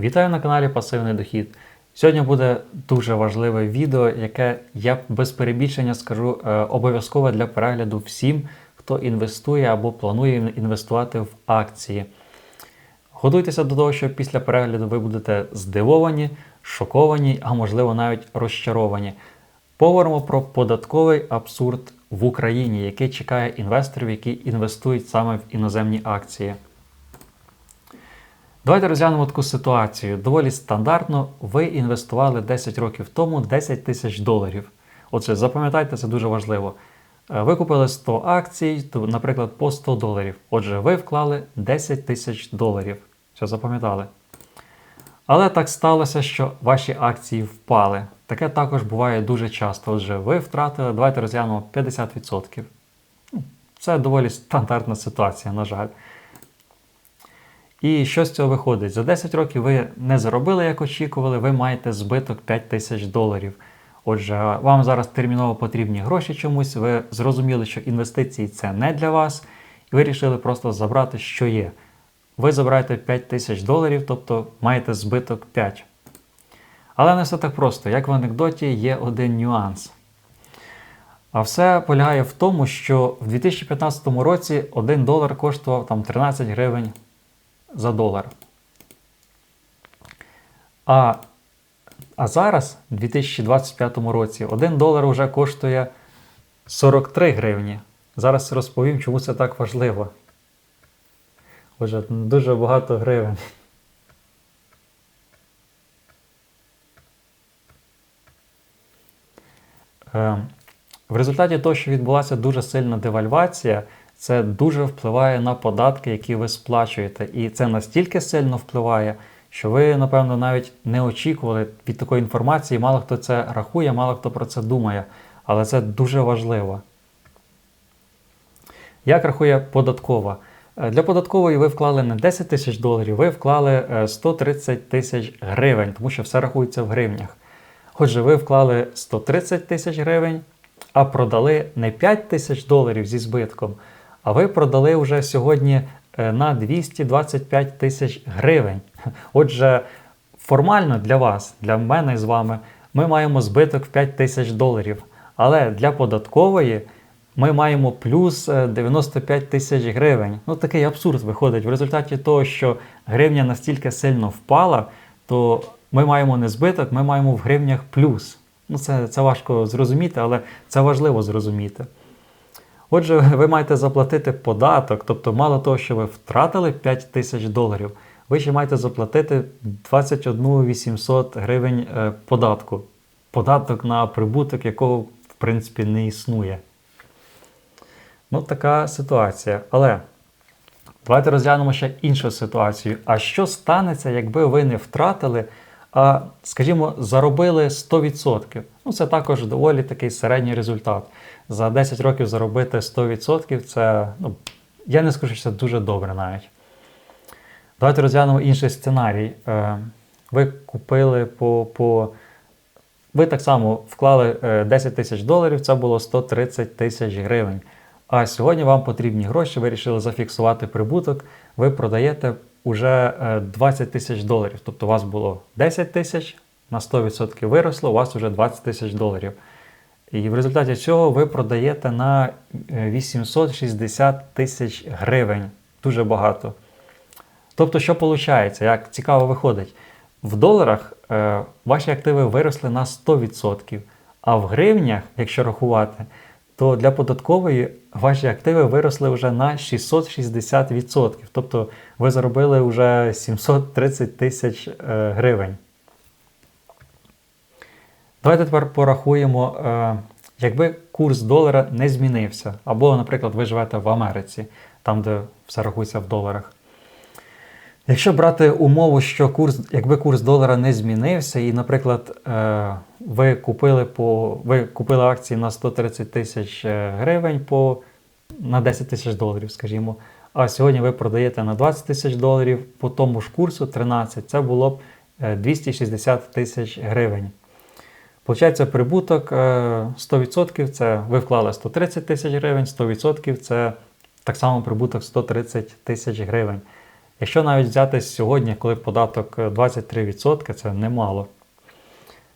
Вітаю на каналі Пасивний Дохід. Сьогодні буде дуже важливе відео, яке я без перебільшення скажу е, обов'язкове для перегляду всім, хто інвестує або планує інвестувати в акції. Готуйтеся до того, що після перегляду ви будете здивовані, шоковані, а можливо навіть розчаровані. Поговоримо про податковий абсурд в Україні, який чекає інвесторів, які інвестують саме в іноземні акції. Давайте розглянемо таку ситуацію. Доволі стандартно, ви інвестували 10 років тому 10 тисяч доларів. Отже, запам'ятайте, це дуже важливо. Е, Ви купили 100 акцій, наприклад, по 100 доларів. Отже, ви вклали 10 тисяч доларів. Що запам'ятали? Але так сталося, що ваші акції впали. Таке також буває дуже часто. Отже, ви втратили, давайте розглянемо 50%. Ну, Це доволі стандартна ситуація, на жаль. І що з цього виходить? За 10 років ви не заробили, як очікували, ви маєте збиток 5 тисяч доларів. Отже, вам зараз терміново потрібні гроші чомусь, ви зрозуміли, що інвестиції це не для вас, і ви вирішили просто забрати, що є. Ви забираєте 5 тисяч доларів, тобто маєте збиток 5. Але не все так просто. Як в анекдоті, є один нюанс. А все полягає в тому, що в 2015 році 1 долар коштував там 13 гривень за долар. А, а зараз, у 2025 році, 1 долар вже коштує 43 гривні. Зараз розповім, чому це так важливо. Отже, дуже багато гривень. Е, В результаті того, що відбулася дуже сильна девальвація, це дуже впливає на податки, які ви сплачуєте. І це настільки сильно впливає, що ви, напевно, навіть не очікували від такої інформації. Мало хто це рахує, мало хто про це думає. Але це дуже важливо. Як рахує податкова? Е, Для податкової ви вклали не 10 тисяч доларів, ви вклали е, 130 тисяч гривень, тому що все рахується в гривнях. Отже, ви вклали 130 тисяч гривень, а продали не 5 тисяч доларів зі збитком, а ви продали вже сьогодні е, на 225 тисяч гривень. Отже, формально для вас, для мене з вами, ми маємо збиток в 5 тисяч доларів. Але для податкової ми маємо плюс е, 95 тисяч гривень. Ну такий абсурд виходить. В результаті того, що гривня настільки сильно впала, то ми маємо не збиток, ми маємо в гривнях плюс. Ну, це, це важко зрозуміти, але це важливо зрозуміти. Отже, ви маєте заплатити податок, тобто, мало того, що ви втратили 5 тисяч доларів, ви ще маєте заплатити 21 800 гривень е, податку. Податок на прибуток, якого в принципі не існує. Ну, така ситуація. Але давайте розглянемо ще іншу ситуацію. А що станеться, якби ви не втратили, а, скажімо, заробили 100%? Ну, це також доволі такий середній результат. За 10 років заробити 100% це, ну, я не скажу, що це дуже добре навіть. Давайте розглянемо інший сценарій. Е, Ви купили по. по ви так само вклали е, 10 тисяч доларів, це було 130 тисяч гривень. А сьогодні вам потрібні гроші, ви вирішили зафіксувати прибуток, ви продаєте уже е, 20 тисяч доларів. Тобто у вас було 10 тисяч, на 100% виросло, у вас вже 20 тисяч доларів. І в результаті цього ви продаєте на е, 860 тисяч гривень. Дуже багато. Тобто, що виходить, як цікаво виходить, в доларах е, ваші активи виросли на 100%, а в гривнях, якщо рахувати, то для податкової ваші активи виросли вже на 660%. Тобто ви заробили вже 730 тисяч е, гривень. Давайте тепер порахуємо, е, якби курс долара не змінився, або, наприклад, ви живете в Америці, там, де все рахується в доларах. Якщо брати умову, що курс, якби курс долара не змінився, і, наприклад, е, ви купили по ви купили акції на 130 тисяч е, гривень по на 10 тисяч доларів, скажімо. А сьогодні ви продаєте на 20 тисяч доларів по тому ж курсу 13, це було б е, 260 тисяч гривень. Получається, прибуток е, 100% це ви вклали 130 тисяч гривень, 100% це так само прибуток 130 тисяч гривень. Якщо навіть взяти сьогодні, коли податок е, 23%, це немало.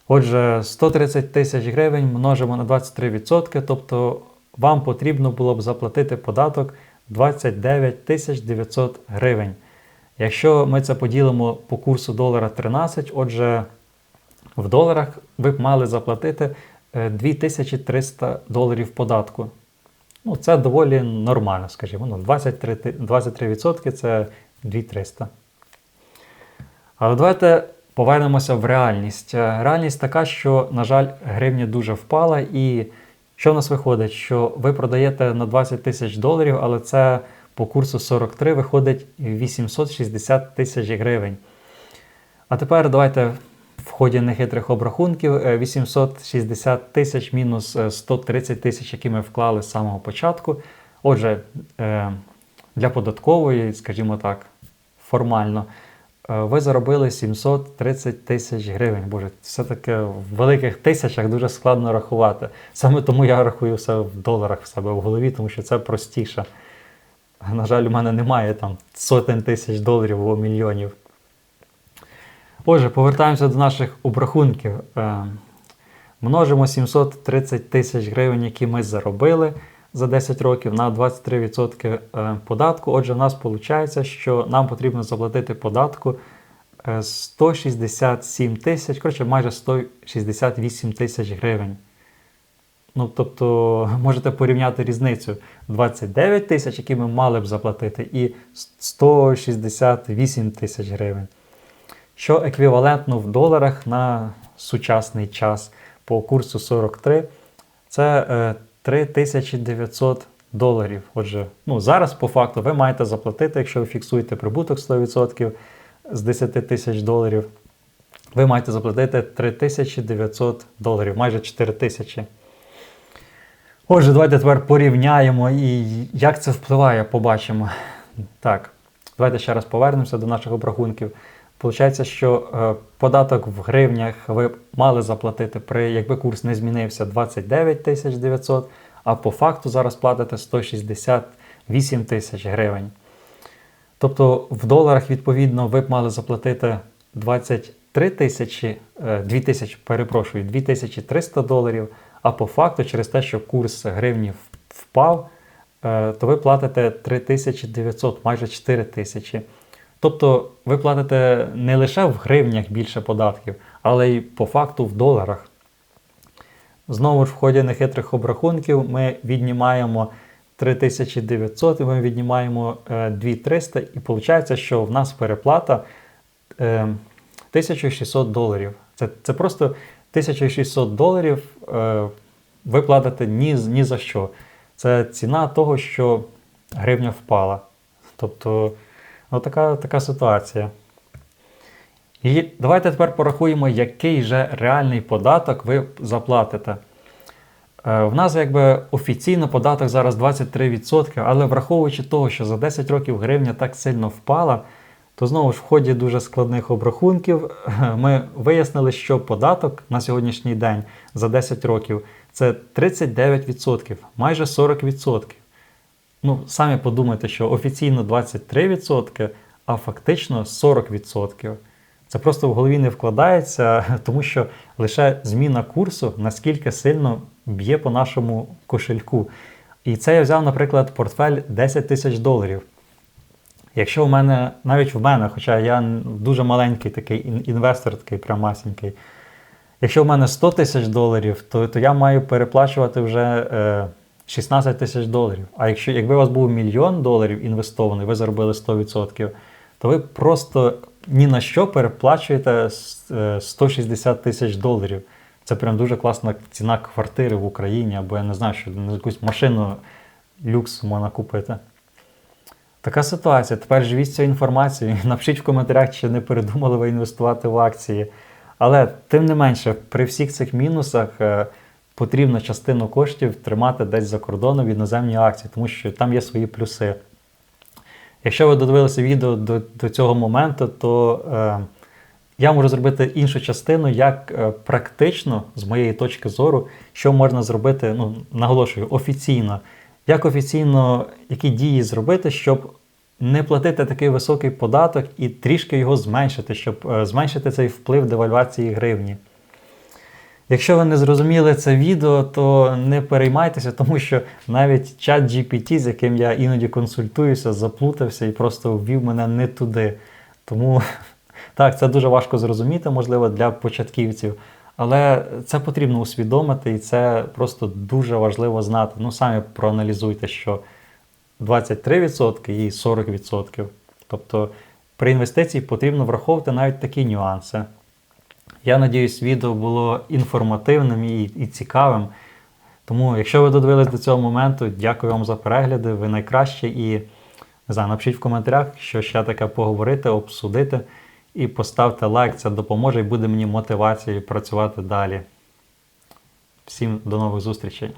Отже, 130 тисяч гривень множимо на 23%, тобто вам потрібно було б заплатити податок 29 тисяч 900 гривень. Якщо ми це поділимо по курсу долара 13, отже, в доларах ви б мали заплатити е, 2300 доларів податку. Ну, це доволі нормально, скажімо. Ну, 23 23% це 2300. Але давайте повернемося в реальність. Е, Реальність така, що, на жаль, гривня дуже впала, і що в нас виходить? Що ви продаєте на 20 тисяч доларів, але це по курсу 43 виходить 860 тисяч гривень. А тепер давайте ході нехитрих обрахунків е, 860 тисяч мінус е, 130 тисяч, які ми вклали з самого початку. Отже, е, для податкової, скажімо так, формально, е, ви заробили 730 тисяч гривень. Боже, все-таки в великих тисячах дуже складно рахувати. Саме тому я рахую все в доларах в себе в голові, тому що це простіше. На жаль, у мене немає там сотень тисяч доларів або мільйонів. Отже, повертаємося до наших обрахунків. Е, Множимо 730 тисяч гривень, які ми заробили за 10 років на 23% е, податку. Отже, в нас виходить, що нам потрібно заплатити податку е, 167 тисяч, коротше, майже 168 тисяч гривень. Ну, тобто, можете порівняти різницю 29 тисяч, які ми мали б заплатити, і 168 тисяч гривень. Що еквівалентно в доларах на сучасний час по курсу 43, це е, 3900 доларів. Отже, ну, зараз по факту ви маєте заплатити, якщо ви фіксуєте прибуток 100% з 10 тисяч доларів, ви маєте заплатити 3900 доларів, майже 4000. Отже, давайте тепер порівняємо і як це впливає, побачимо. Так, давайте ще раз повернемося до наших обрахунків. Получається, що е, податок в гривнях ви мали заплатити при, якби курс не змінився, 29 тисяч 900, а по факту зараз платите 168 тисяч гривень. Тобто в доларах, відповідно, ви б мали заплатити 23 тисячі, е, 2 тисячі, перепрошую, 2300 доларів, а по факту, через те, що курс гривні впав, е, то ви платите 3900, майже 4 тисячі. Тобто ви платите не лише в гривнях більше податків, але й по факту в доларах. Знову ж в ході нехитрих обрахунків ми віднімаємо 3900, і ми віднімаємо е, 2300, і виходить, що в нас переплата е, 1600 доларів. Це, це просто 1600 доларів е, ви платите ні, ні за що. Це ціна того, що гривня впала. Тобто, ну, така, ситуація. І давайте тепер порахуємо, який же реальний податок ви заплатите. Е, В нас якби офіційно податок зараз 23%, але враховуючи того, що за 10 років гривня так сильно впала, то знову ж в ході дуже складних обрахунків ми вияснили, що податок на сьогоднішній день за 10 років це 39%, майже 40%. Ну, самі подумайте, що офіційно 23%, а фактично 40%. Це просто в голові не вкладається, тому що лише зміна курсу наскільки сильно б'є по нашому кошельку. І це я взяв, наприклад, портфель 10 тисяч доларів. Якщо в мене, навіть в мене, хоча я дуже маленький такий інвестор, такий прямасінький, якщо в мене 100 тисяч доларів, то, то я маю переплачувати вже е, 16 тисяч доларів. А якщо якби у вас був мільйон доларів інвестований, ви заробили 100%, то ви просто ні на що переплачуєте е, 160 тисяч доларів. Це прям дуже класна ціна квартири в Україні, або я не знаю, що на якусь машину люкс можна купити. Така ситуація. Тепер живіть цією інформацією. Напишіть в коментарях, чи не передумали ви інвестувати в акції. Але тим не менше, при всіх цих мінусах е, потрібно частину коштів тримати десь за кордоном в іноземні акції, тому що там є свої плюси. Якщо ви додивилися відео до, до цього моменту, то е, я можу зробити іншу частину, як е, практично, з моєї точки зору, що можна зробити, ну, наголошую, офіційно. Як офіційно, які дії зробити, щоб не платити такий високий податок і трішки його зменшити, щоб е, зменшити цей вплив девальвації гривні. Якщо ви не зрозуміли це відео, то не переймайтеся, тому що навіть чат GPT, з яким я іноді консультуюся, заплутався і просто ввів мене не туди. Тому так, це дуже важко зрозуміти, можливо, для початківців. Але це потрібно усвідомити, і це просто дуже важливо знати. Ну, самі проаналізуйте, що 23% і 40%. Тобто при інвестиції потрібно враховувати навіть такі нюанси. Я надіюсь, відео було інформативним і, і цікавим. Тому, якщо ви додивились до цього моменту, дякую вам за перегляди. Ви найкраще і не знаю, напишіть в коментарях, що ще таке поговорити, обсудити. І поставте лайк, це допоможе і буде мені мотивацією працювати далі. Всім до нових зустрічей!